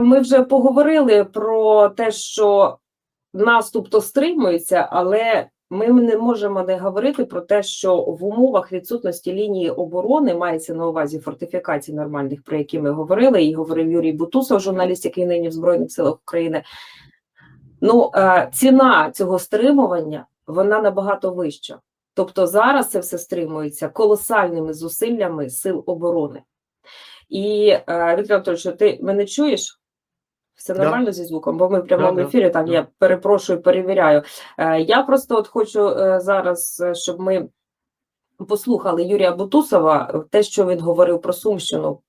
Ми вже поговорили про те, що наступ то стримується, але ми не можемо не говорити про те, що в умовах відсутності лінії оборони мається на увазі фортифікацій нормальних, про які ми говорили, і говорив Юрій Бутусов, журналіст, який нині в Збройних силах України. Ну, е, ціна цього стримування вона набагато вища. Тобто зараз це все стримується колосальними зусиллями сил оборони. І е, Віктор Анатольович, ти мене чуєш? Все Да. нормально зі звуком, бо ми в прямому Да, да, ефірі. Так, да. я перепрошую, перевіряю. Е, я просто от хочу е, зараз, е, щоб ми послухали Юрія Бутусова, те, що він говорив про Сумщину.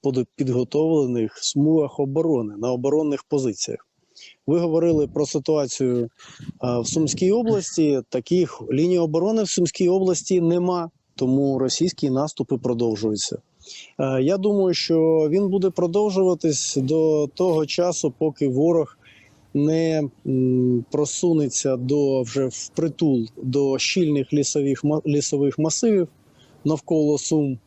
по підготовлених смугах оборони на оборонних позиціях. Ви говорили про ситуацію в Сумській області. Таких ліній оборони в Сумській області нема, тому російські наступи продовжуються. Е, Я думаю, що він буде продовжуватись до того часу, поки ворог не просунеться до вже впритул до щільних лісових лісових масивів навколо Сум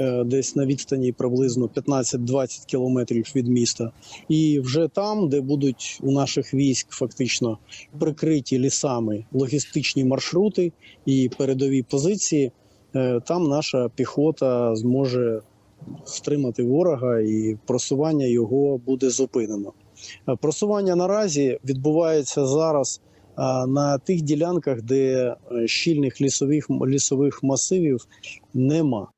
е, десь на відстані приблизно 15-20 кілометрів від міста. І вже там, де будуть у наших військ фактично прикриті лісами логістичні маршрути і передові позиції, там наша піхота зможе стримати ворога, і просування його буде зупинено. Е, Просування наразі відбувається зараз на тих ділянках, де е, щільних лісових лісових масивів нема.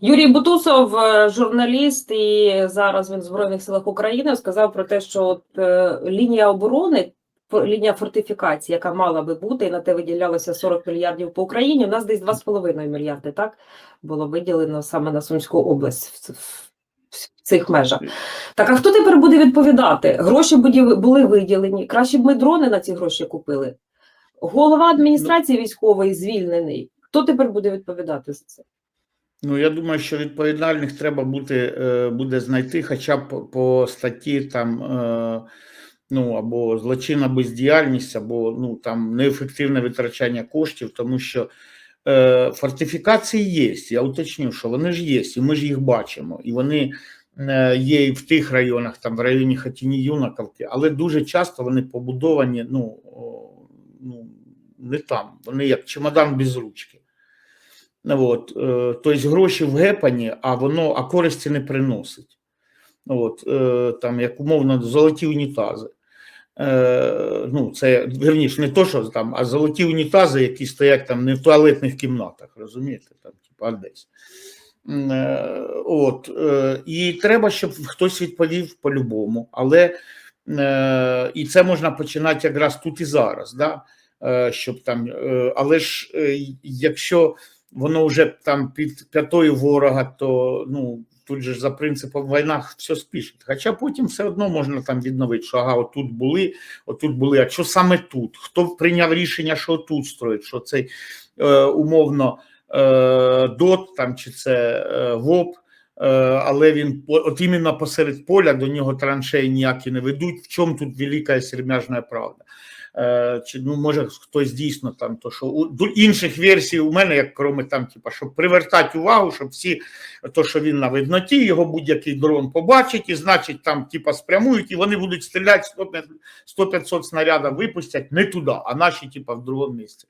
Юрій Бутусов, е, журналіст, і зараз він в Збройних силах України сказав про те, що от, е, лінія оборони, лінія фортифікації, яка мала би бути, і на те виділялося 40 мільярдів по Україні. У нас десь 2,5 мільярди, так було виділено саме на Сумську область в, цих межах. Так, а хто тепер буде відповідати? Гроші були виділені. Краще б ми дрони на ці гроші купили. Голова адміністрації військової звільнений. Хто тепер буде відповідати за це? Ну, я думаю, що відповідальних треба бути, е, буде знайти хоча б по статті там, е, ну, або злочинна бездіяльність, або ну, там, неефективне витрачання коштів, тому що е, фортифікації є. Я уточню, що вони ж є, і ми ж їх бачимо. І вони е, є і в тих районах, там в районі Хатіні Юнаковки, але дуже часто вони побудовані ну, ну, не там. Вони як чемодан без ручки. От, е, тобто гроші в гепані, а воно а користі не приносить. От, е, там, як умовно, золоті унітази. Е, ну, це верніше, не то, що там, а золоті унітази, які стоять там не в туалетних кімнатах, розумієте, там, типу, а десь. Е, От, е, і треба, щоб хтось відповів по-любому. Але і це можна починати якраз тут і зараз. Да? Щоб там, але ж якщо воно вже там під п'ятою ворога, то ну тут же за принципом війна все спішить. Хоча потім все одно можна там відновити, що ага, отут були, отут були. А що саме тут? Хто прийняв рішення, що тут строїть? Що цей е, умовно е, ДОТ там чи це е, ВОП? е, Але він от іменно посеред поля до нього траншеї ніякі не ведуть. В чому тут велика сермяжна правда? Е, Чи ну може хтось дійсно там то, що у інших версій у мене, як кроме там, типа, щоб привертати увагу, щоб всі то, що він на видноті, його будь-який дрон побачить, і значить там типа спрямують, і вони будуть стріляти 100-500 снарядів випустять не туди, а наші, типа, в другому місці.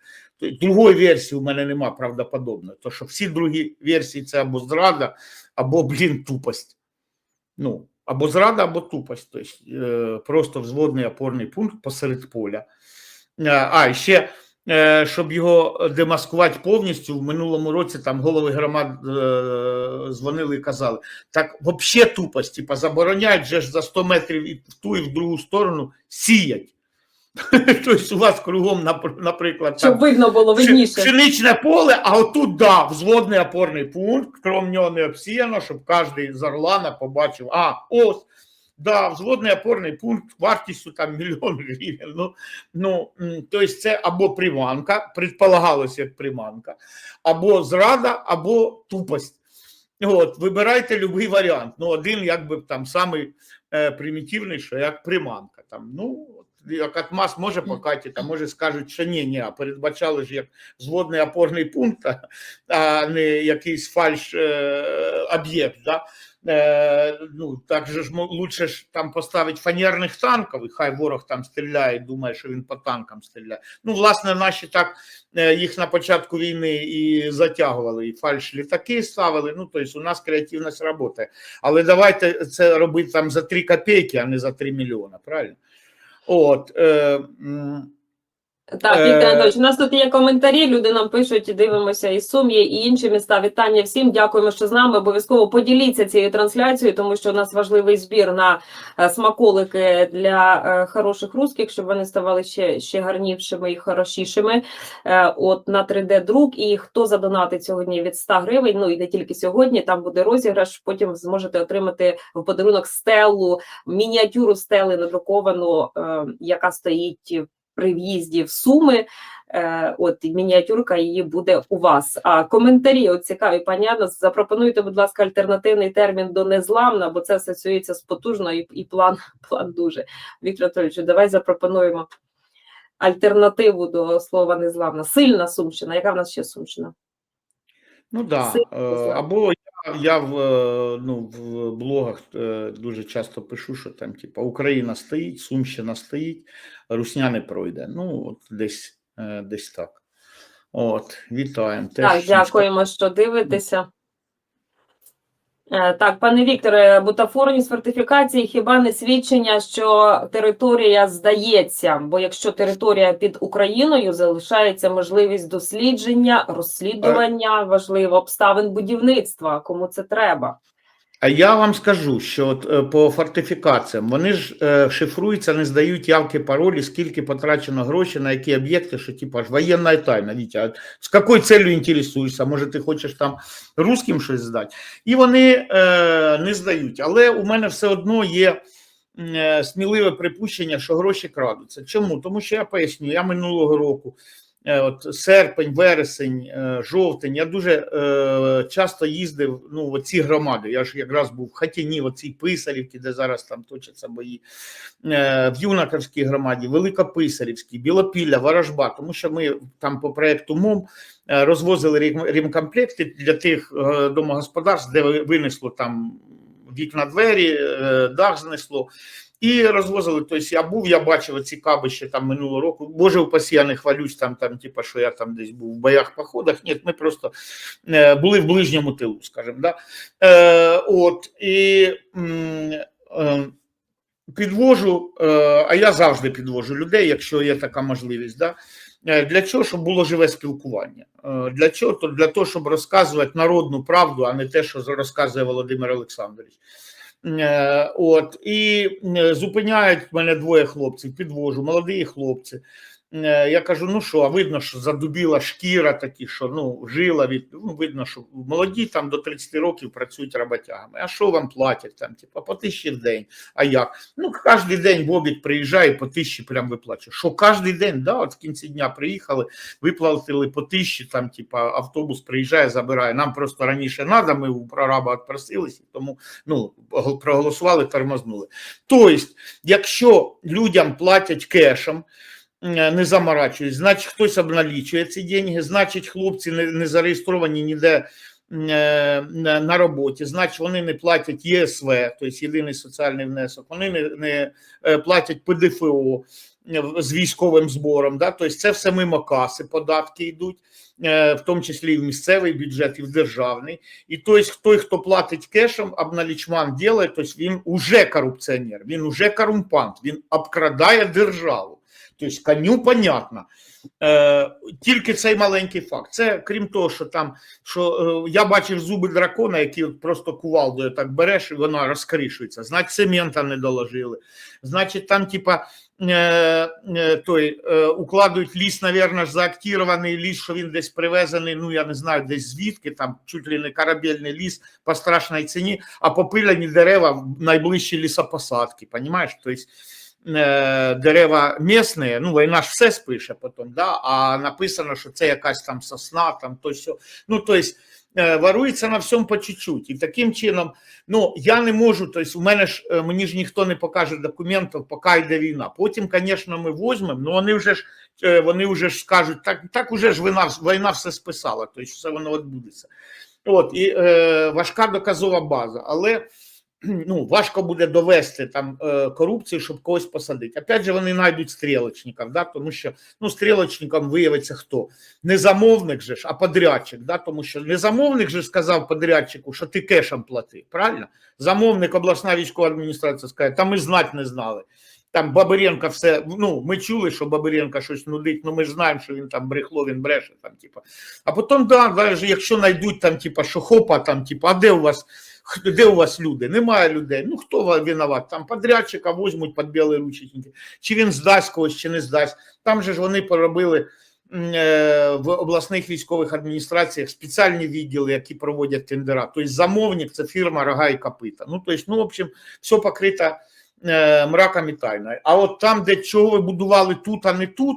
Другої версії у мене немає правдоподобної. То що всі другі версії це або зрада, або блін тупость. Ну, або зрада, або тупость. Тобто просто взводний опорний пункт посеред поля. Е, А, ще, е, щоб його демаскувати повністю, в минулому році там голови громад дзвонили і казали: так, взагалі тупості, позабороняють забороняють же ж за 100 метрів і в ту і в другу сторону сіять. Тобто у вас кругом, наприклад, Щоб видно було видніше. Пшеничне поле, а отут да, взводний опорний пункт, крім нього не обсіяно, щоб кожен з Орлана побачив, а, ось, да, взводний опорний пункт вартістю там мільйон гривень. Ну, ну, тобто це або приманка, предполагалося як приманка, або зрада, або тупость. От, вибирайте будь-який варіант. Ну, один, якби там самий е, примітивний, що як приманка. Там, ну, от, як Атмас може покатити, а може скажуть, що ні, ні, а передбачали ж як зводний опорний пункт, а- не якийсь фальш е, об'єкт. Да? Е, ну, так же ж лучше ж там поставити фанерних танків, і хай ворог там стріляє, думає, що він по танкам стріляє. Ну, власне, наші так е, їх на початку війни і затягували, і фальш літаки ставили. Ну, тобто у нас креативність працює. Але давайте це робити там за 3 копійки, а не за 3 мільйони, правильно? От, е, Так, Е, Віктор Анатольович, у нас тут є коментарі. Люди нам пишуть, дивимося і Сум є, і інші міста. Вітання всім. Дякуємо, що з нами. Обов'язково поділіться цією трансляцією, тому що у нас важливий збір на е, смаколики для е, хороших русських, щоб вони ставали ще, ще гарнішими і хорошішими. От на 3D друк. І хто задонатить сьогодні від 100 гривень, ну і не тільки сьогодні, там буде розіграш. Потім зможете отримати в подарунок стелу, мініатюру стели надруковану, яка стоїть при в'їзді в Суми. Е, От мініатюрка її буде у вас. А коментарі от цікаві, пані Анна, запропонуйте, будь ласка, альтернативний термін до незламна, бо це асоціюється з потужно і, і план, план дуже. Віктор Анатолійович, давай запропонуємо альтернативу до слова незламна. Сильна Сумщина. Яка в нас ще Сумщина? Ну да. Е. Або я, в, е, ну, в блогах е, дуже часто пишу, що там, типу, Україна стоїть, Сумщина стоїть, Русня не пройде. Ну, от десь, е, десь так. От, вітаємо. Теж Так, дякуємо, що дивитеся. Е, Так, пане Вікторе, бутафорні фортифікації хіба не свідчення, що територія здається? Бо якщо територія під Україною, залишається можливість дослідження, розслідування важливо обставин будівництва. Кому це треба? А я вам скажу, що от, е, по фортифікаціям вони ж е, шифруються, не здають явки, паролі, скільки потрачено грошей на які об'єкти, що типа ж воєнна тайна. Вітя, з якою целью інтересуєшся? Може, ти хочеш там русським щось здати? І вони е, не здають. Але у мене все одно є е, сміливе припущення, що гроші крадуться. Чому? Тому що я поясню, я минулого року. Е, От серпень, вересень, е, жовтень. Я дуже е, часто їздив ну, в ці громади. Я ж якраз був в Хатіні, в цій Писарівці, де зараз там точаться бої, в Юнаковській громаді, Великописарівській, Білопілля, Ворожба, тому що ми там по проєкту МОМ розвозили рімкомплекти для тих домогосподарств, де винесло там вікна двері, дах знесло. І розвозили. Тобто я був, я бачив ці кабища там минулого року. Боже, упасі, я не хвалюсь там, там, типа, що я там десь був в боях, походах. Ні, ми просто е, були в ближньому тилу, скажімо. Да? Е, от, і е, підвожу, е, а я завжди підвожу людей, якщо є така можливість. Да? Е, Для чого, щоб було живе спілкування? Е, Для чого? То для того, щоб розказувати народну правду, а не те, що розказує Володимир Олександрович. Е, От і е, зупиняють мене двоє хлопців, підвожу, молоді хлопці. Е, Я кажу: ну що, а видно, що задубіла шкіра, такі, що ну жила від ну, видно, що молоді там до 30 років працюють роботягами. А що вам платять там? Типу, по тисячі в день. А як? Ну, кожен день обід приїжджає по тисячі прям виплачує. Що кожен день, да, от в кінці дня приїхали, виплатили по тисячі, там, типа, автобус приїжджає, забирає. Нам просто раніше треба, ми у прораба відпросилися, тому ну, проголосували, тормознули. Тобто, якщо людям платять кешем, не заморачують, значить хтось обналічує ці деньги, значить хлопці не, не зареєстровані ніде е, на роботі, значить вони не платять ЄСВ, тобто єдиний соціальний внесок, вони не, не е, платять ПДФО е, з військовим збором, да? тобто це все мимо каси, податки йдуть, е, в тому числі і в місцевий бюджет, і в державний. І тобто, той, хто платить кешем, обналічман ділає, тобто він уже корупціонер, він уже корумпант, він обкрадає державу. Тобто, коню понятно. Е, тільки цей маленький факт. Це крім того, що там що е, я бачив зуби дракона, які просто кувалдою так береш, і вона розкришується. Значить, цемента не доложили. Значить, там, типа, е, е, той е, укладують ліс, навірно, заактірований ліс, що він десь привезений. Ну я не знаю, десь звідки там чуть ли не корабельний ліс по страшній ціні, а попиляні дерева найближчі лісопосадки. Понімаєш? Тобто дерева місні, ну війна ж все спише потім, да, а написано, що це якась там сосна, там то сьо. Ну, тобто, е, ворується на всьому по чуть-чуть. І таким чином, ну я не можу, тобто у мене ж е, мені ж ніхто не покаже документів, поки йде війна. Потім, звісно, ми візьмемо, але вони вже ж е, вони вже ж скажуть, так так уже ж війна, війна все списала, тобто все воно відбудеться. От і е, важка доказова база, але ну, важко буде довести там е, корупцію, щоб когось посадити. Опять же, вони знайдуть стрілочників, да, тому що ну, стрілочником виявиться хто? Не замовник же ж, а подрядчик. Да, тому що не замовник же сказав подрядчику, що ти кешем плати. Правильно? Замовник обласна військова адміністрація скаже, та ми знати не знали. Там Бабиренко все, ну, ми чули, що Бабиренко щось нудить, ну ми ж знаємо, що він там брехло, він бреше, там, типа. А потім, да, якщо знайдуть там, типа, що хопа, там, типа, а де у вас, де у вас люди? Немає людей. Ну, хто ва- винуват? Там подрядчика візьмуть під білі рученьки. Чи він здасть когось, чи не здасть. Там же ж вони поробили е, в обласних військових адміністраціях спеціальні відділи, які проводять тендера. Тобто замовник це фірма рога і копита. Ну, тобто, ну, в общем, все покрито е, мраком і тайною. А от там, де чого ви будували тут, а не тут,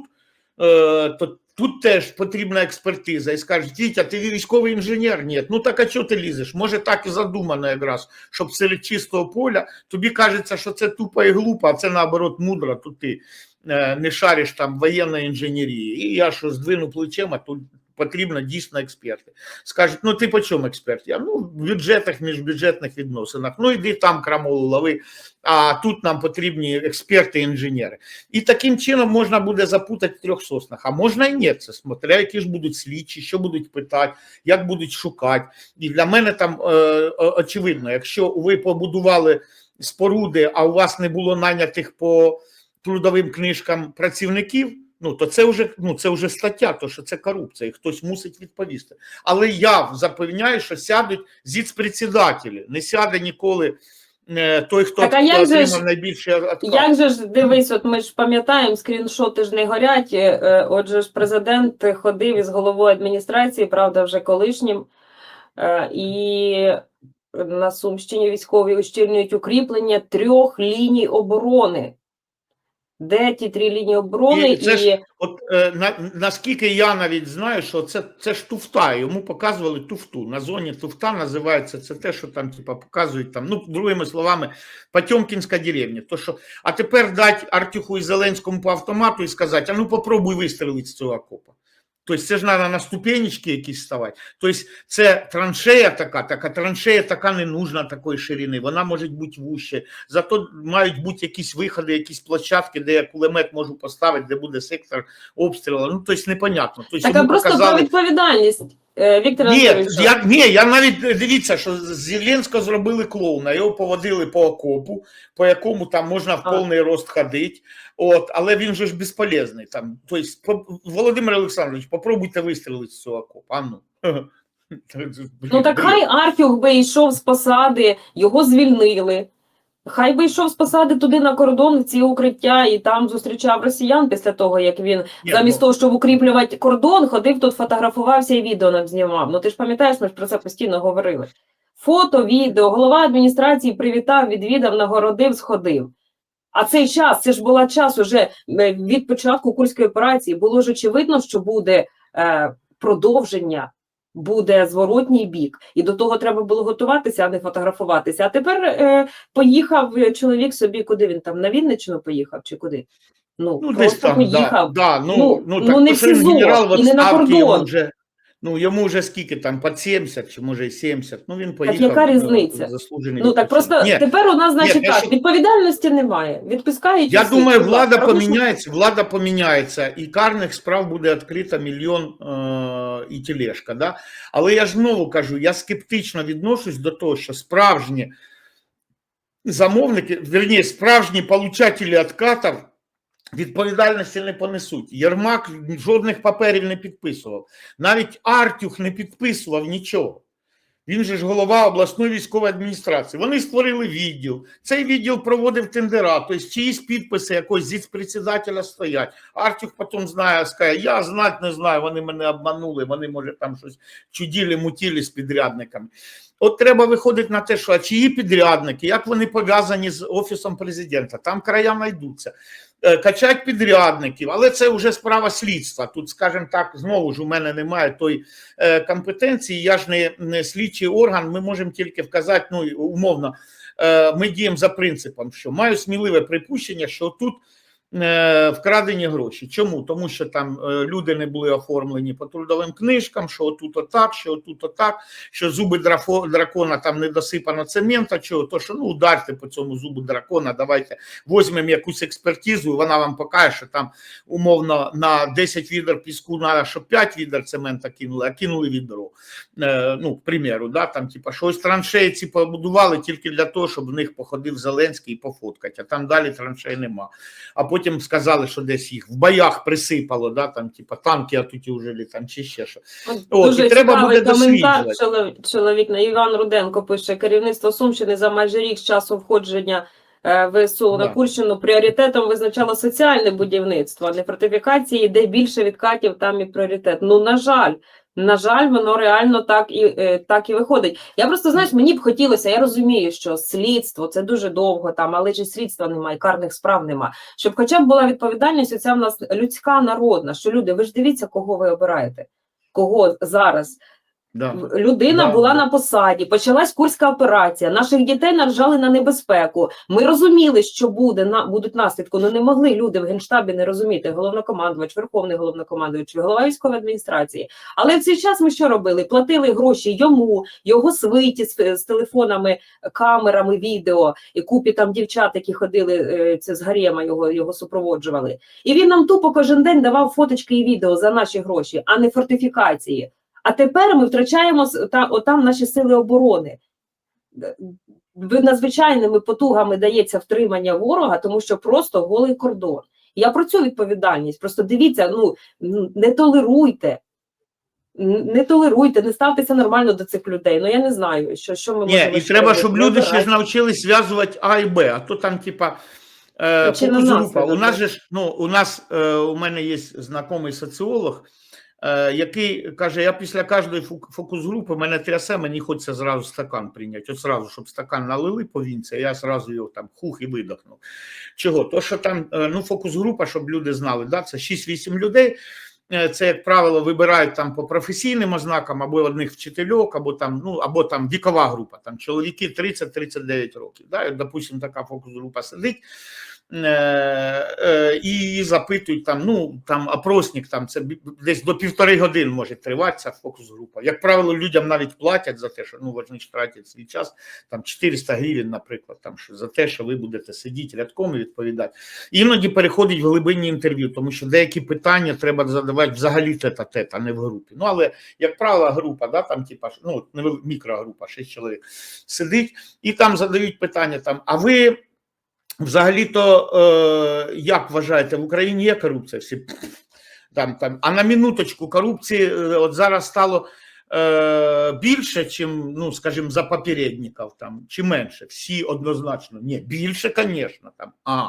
е, то тут теж потрібна експертиза. І скажуть, Вітя, ти військовий інженер? Ні. Ну так а чого ти лізеш? Може так і задумано якраз, щоб серед чистого поля тобі кажеться, що це тупо і глупо, а це наоборот мудро, то ти е, не шариш там воєнної інженерії. І я що здвину плечем, а тут потрібно дійсно експерти. Скажуть, ну ти по чому експерт? Я ну в бюджетах, міжбюджетних відносинах. Ну іди там крамолу лови, а тут нам потрібні експерти, інженери. І таким чином можна буде запутати в трьох соснах. А можна і ні, це смотря, які ж будуть слідчі, що будуть питати, як будуть шукати. І для мене там е, очевидно, якщо ви побудували споруди, а у вас не було нанятих по трудовим книжкам працівників. Ну, то це вже ну це вже стаття, то що це корупція, і хтось мусить відповісти. Але я запевняю, що сядуть зіцпредседателі, не сяде ніколи е, той, хто Так, а як же ж- найбільше откат. Як же ж дивись, от ми ж пам'ятаємо, скріншоти ж не горять. е, Отже, ж президент ходив із головою адміністрації, правда, вже колишнім, е, і на Сумщині військові ущільнюють укріплення трьох ліній оборони. Де ті три лінії оборони? І це ж- От е, на, наскільки я навіть знаю, що це, це ж туфта, йому показували туфту. На зоні туфта називається це те, що там типа показують там, ну другими словами, Потьомкінська деревня. То що, а тепер дати Артюху і Зеленському по автомату і сказати, а ну попробуй вистрілити з цього окопа. Тобто це ж треба на ступенечки якісь ставати. Тобто це траншея така, така траншея така не нужна такої ширини, вона може бути вуще. Зато мають бути якісь виходи, якісь площадки, де я кулемет можу поставити, де буде сектор обстрілу. Ну, тобто непонятно. Тобто, така просто про відповідальність. Е, Віктор Ні, я, ні, я навіть дивіться, що з Зеленського зробили клоуна, його поводили по окопу, по якому там можна в повний рост ходити. От, але він же ж безполезний. Там. Тобто, Володимир Олександрович, попробуйте вистрілити з цього окопа. А ну. Ну так хай Артюх би йшов з посади, його звільнили. Хай би йшов з посади туди на кордон в ці укриття і там зустрічав росіян після того, як він Ні, замість ну, того, щоб укріплювати кордон, ходив тут, фотографувався і відео нам знімав. Ну ти ж пам'ятаєш, ми ж про це постійно говорили. Фото, відео, голова адміністрації привітав, відвідав, нагородив, сходив. А цей час, це ж була час уже від початку курської операції. Було ж очевидно, що буде е, продовження буде зворотній бік, і до того треба було готуватися, а не фотографуватися. А тепер е, поїхав чоловік собі, куди він там на Вінниччину поїхав чи куди? Ну, Ну, десь там, поїхав. Да, да, ну, Ну, ну, ну, так, не в СІЗО, генерал і не на кордон. вже, ну, йому вже скільки там, під 70, чи може і 70, ну він поїхав. яка е, різниця? Заслужений Ну так просто Ні, тепер у нас, значить, я так, що- відповідальності немає. Відпускають. Я думаю, влада робиш- поміняється, влада поміняється, і карних справ буде відкрито мільйон е, і тележка. Да? Але я ж знову кажу, я скептично відношусь до того, що справжні замовники, верні, справжні получателі відкатів відповідальності не понесуть. Єрмак жодних паперів не підписував. Навіть Артюх не підписував нічого. Він же ж голова обласної військової адміністрації. Вони створили відділ. Цей відділ проводив тендера, тобто чиїсь підписи якогось зіцпредседателя стоять. Артюх потім знає, скаже, я знати не знаю, вони мене обманули, вони, може, там щось чуділі, мутілі з підрядниками. От треба виходити на те, що а чиї підрядники, як вони пов'язані з Офісом президента, там края знайдуться. Е, качать підрядників, але це вже справа слідства. Тут, скажімо так, знову ж у мене немає той е, компетенції. Я ж не, не слідчий орган. Ми можемо тільки вказати, ну умовно, е, ми діємо за принципом, що маю сміливе припущення, що тут. Е, Вкрадені гроші. Чому? Тому що там е, люди не були оформлені по трудовим книжкам, що отут отак, що отут отак, що зуби дракона там не досипано цемента, чого, то що ну ударте по цьому зубу дракона, давайте візьмемо якусь експертизу, і вона вам покаже, що там умовно на 10 відер піску треба, щоб 5 відер цемента кинули, а кинули відро. Е, ну, к примеру, да, там, типа, що ось траншеї ці побудували тільки для того, щоб в них походив Зеленський і пофоткати, а там далі траншей нема. А потім сказали, що десь їх в боях присипало, да, там, типа, танки отутюжили, там, чи ще що. От, Дуже і треба буде коментар. Чоловік, на Іван Руденко пише: керівництво Сумщини за майже рік з часу входження е, ВСУ на Да. Курщину пріоритетом визначало соціальне будівництво, а не фортифікації, де більше відкатів, там і пріоритет. Ну на жаль. На жаль, воно реально так і е, так і виходить. Я просто знаєш, мені б хотілося. Я розумію, що слідство це дуже довго там, але ж слідства немає, карних справ немає. Щоб хоча б була відповідальність, оця в нас людська народна. Що люди, ви ж дивіться, кого ви обираєте, кого зараз Да. людина Да, була на посаді, почалась курська операція. Наших дітей наражали на небезпеку. Ми розуміли, що буде на будуть наслідки. Ну не могли люди в генштабі не розуміти. Головнокомандувач, верховний головнокомандувач, голова військової адміністрації. Але в цей час ми що робили? Платили гроші йому, його свиті з, з телефонами, камерами, відео і купі там дівчат, які ходили е, це з гарема, його його супроводжували. І він нам тупо кожен день давав фоточки і відео за наші гроші, а не фортифікації. А тепер ми втрачаємо с- та, отам наші сили оборони. Надзвичайними потугами дається втримання ворога, тому що просто голий кордон. Я про цю відповідальність. Просто дивіться, ну не толеруйте, не толеруйте, не ставтеся нормально до цих людей. Ну я не знаю, що, що ми Ні, можемо і треба, робити. щоб люди ще ж навчились зв'язувати А і Б, а то там, типа, е, У нас же ж, ну, у нас, е, у мене є знайомий соціолог, який каже, я після кожної фокус-групи мене трясе, мені хочеться зразу стакан прийняти. От зразу, щоб стакан налили повінця, я зразу його там хух і видохнув. Чого? То, що там, е, ну, фокус-група, щоб люди знали, да, це 6-8 людей, Е, Це, як правило, вибирають там по професійним ознакам, або одних вчительок, або там, ну, або там вікова група, там чоловіки 30-39 років. Да? І, допустим, така фокус-група сидить е, е, і запитують там, ну, там опросник, там це десь до півтори години може тривати ця фокус-група. Як правило, людям навіть платять за те, що ну, вони ж тратять свій час, там 400 гривень, наприклад, там, що, за те, що ви будете сидіти рядком і відповідати. Іноді переходить в глибинні інтерв'ю, тому що деякі питання треба задавати взагалі тет-а-тет, а не в групі. Ну, але, як правило, група, да, там, типа, ну, мікрогрупа, 6 чоловік, сидить і там задають питання, там, а ви взагалі-то, е, як вважаєте, в Україні є корупція? Всі там, там. А на минуточку корупції е, от зараз стало е, більше, чим, ну, скажімо, за попередників там, чи менше? Всі однозначно. Ні, більше, звісно. Там. А,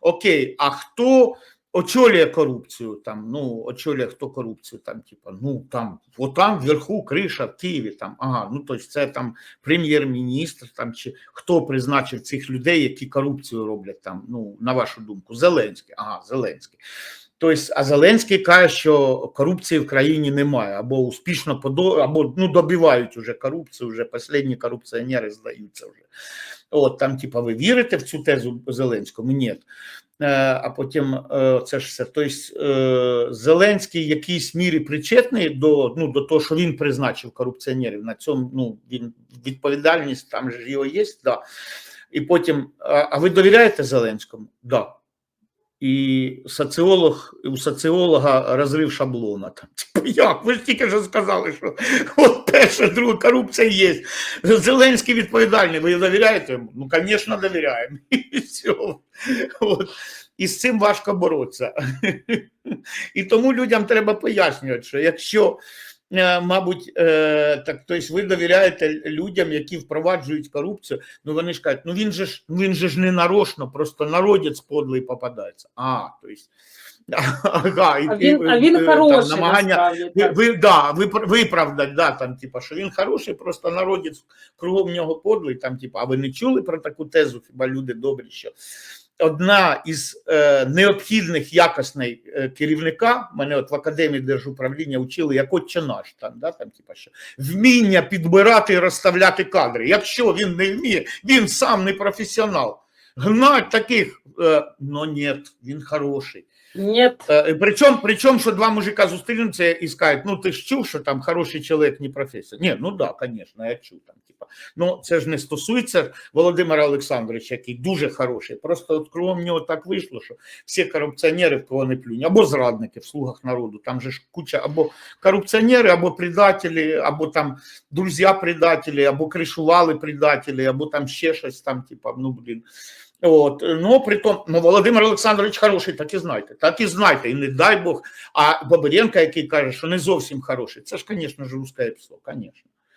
окей, а хто очолює корупцію? Там, ну, очолює хто корупцію? Там, типа, ну, там, отам вверху криша в Києві, там, ага, ну, тобто це там прем'єр-міністр, там, чи хто призначив цих людей, які корупцію роблять, там, ну, на вашу думку, Зеленський, ага, Зеленський. Тобто, а Зеленський каже, що корупції в країні немає, або успішно подо, або ну, добивають уже корупцію, вже останні корупціонери здаються вже. От там, типа, ви вірите в цю тезу Зеленському? Ні. Е, А потім е, це ж все. Тобто е, Зеленський в якійсь мірі причетний до, ну, до того, що він призначив корупціонерів. На цьому ну, він відповідальність там ж його є. Да. І потім, а, ви довіряєте Зеленському? Да. І соціолог, у соціолога розрив шаблона. Типу, як? Ви ж тільки що сказали, що от перша, друга корупція є. Зеленський відповідальний. Ви довіряєте йому? Ну, звісно, довіряємо. І. От. І з цим важко боротися. І тому людям треба пояснювати, що якщо, мабуть, е, так, тобто ви довіряєте людям, які впроваджують корупцію, ну вони ж кажуть, ну він же ж він же ж не нарочно, просто народець подлий попадається. А, тобто, ага, і, А він, а він е, там хороший намагання насправді. ви, ви, да, ви, виправдать, да, там, типа, що він хороший, просто народець кругом нього подлий, там, типа, а ви не чули про таку тезу, хіба люди добрі, що одна із е, необхідних якостей е, керівника, мене от в академії держуправління вчили, як отче наш там, да, там, типа, що, вміння підбирати і розставляти кадри. Якщо він не вміє, він сам не професіонал. Гнать таких, ну ні, він хороший. Ні, Е, Причому, причому, що два мужика зустрінуться і скажуть, ну ти ж чув, що там хороший чоловік не професор. Ні, ну да, звісно, я чув там. Типа. Ну це ж не стосується Володимира Олександровича, який дуже хороший. Просто от кругом нього так вийшло, що всі корупціонери в кого не плюнь, або зрадники в слугах народу. Там же ж куча або корупціонери, або предателі, або там друзі предателі, або кришували предателі, або там ще щось там, типа, ну блін. От, ну, притом, ну, Володимир Олександрович хороший, так і знайте, так і знайте, і не дай Бог. А Бабиренко, який каже, що не зовсім хороший, це ж, звісно ж, русське псо, звісно.